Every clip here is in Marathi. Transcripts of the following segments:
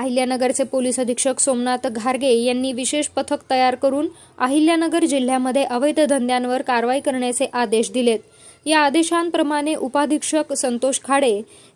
अहिल्यानगरचे पोलीस अधीक्षक सोमनाथ घारगे यांनी विशेष पथक तयार करून अहिल्यानगर जिल्ह्यामध्ये अवैध धंद्यांवर कारवाई करण्याचे आदेश दिलेत. या आदेशांप्रमाणे उपाधीक्षक संतोष खाडे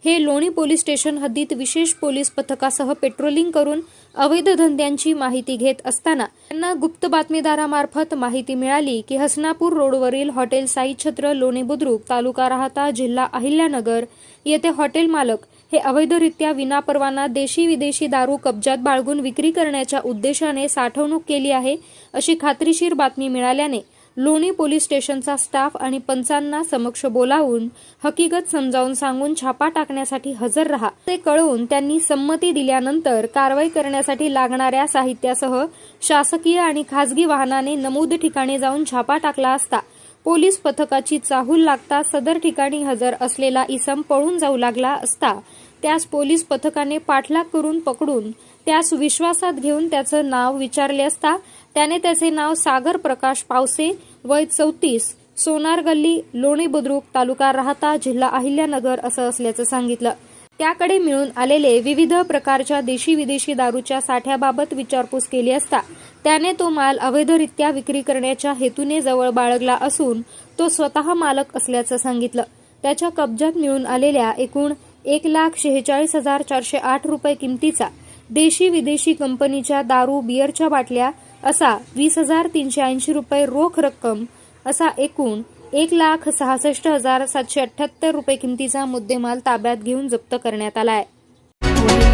हे लोणी पोलीस स्टेशन हद्दीत विशेष पोलीस पथकासह पेट्रोलिंग करून अवैध धंद्यांची माहिती घेत असताना त्यांना गुप्त बातमीदारामार्फत माहिती मिळाली की हसनापूर रोडवरील हॉटेल साई छत्र लोणी बुद्रुक तालुका राहता जिल्हा अहिल्यानगर येथे हॉटेल मालक हे अवैधरित्या विनापरवाना देशी विदेशी दारू कब्जात बाळगून विक्री करण्याच्या उद्देशाने साठवणूक केली आहे अशी खात्रीशीर बातमी मिळाल्याने लोणी पोलीस स्टेशनचा स्टाफ आणि पंचांना समक्ष बोलावून हकीकत समजावून सांगून छापा टाकण्यासाठी हजर राहा. ते कळवून त्यांनी संमती दिल्यानंतर कारवाई करण्यासाठी लागणाऱ्या साहित्यासह शासकीय आणि खासगी वाहनाने नमूद ठिकाणी जाऊन छापा टाकला असता. पोलीस पथकाची चाहूल लागता सदर ठिकाणी हजर असलेला इसम पळून जाऊ लागला असता त्यास पोलीस पथकाने पाठलाग करून पकडून त्यास विश्वासात घेऊन त्याचं नाव विचारले असता त्याने त्याचे नाव सागर प्रकाश पावसे वय चौतीस सोनार गल्ली लोणे बुद्रुक तालुका राहता जिल्हा अहिल्यानगर असं असल्याचं सांगितलं. त्याकडे मिळून आलेले विविध प्रकारच्या देशी विदेशी दारूच्या साठ्याबाबत विचारपूस केली असता त्याने तो माल अवैधरित्या विक्री करण्याच्या हेतूने जवळ बाळगला असून तो स्वतः मालक असल्याचं सांगितलं. त्याच्या कब्जात मिळून आलेल्या एकूण एक लाख शेहेचाळीस हजार चारशे आठ रुपये किमतीचा देशी विदेशी कंपनीच्या दारू बियरच्या बाटल्या असा वीस हजार तीनशे ऐंशी रुपये रोख रक्कम असा एकूण एक लाख सहासष्ट हजार सातशे अठ्याहत्तर रुपये किमतीचा मुद्देमाल ताब्यात घेऊन जप्त करण्यात आला आहे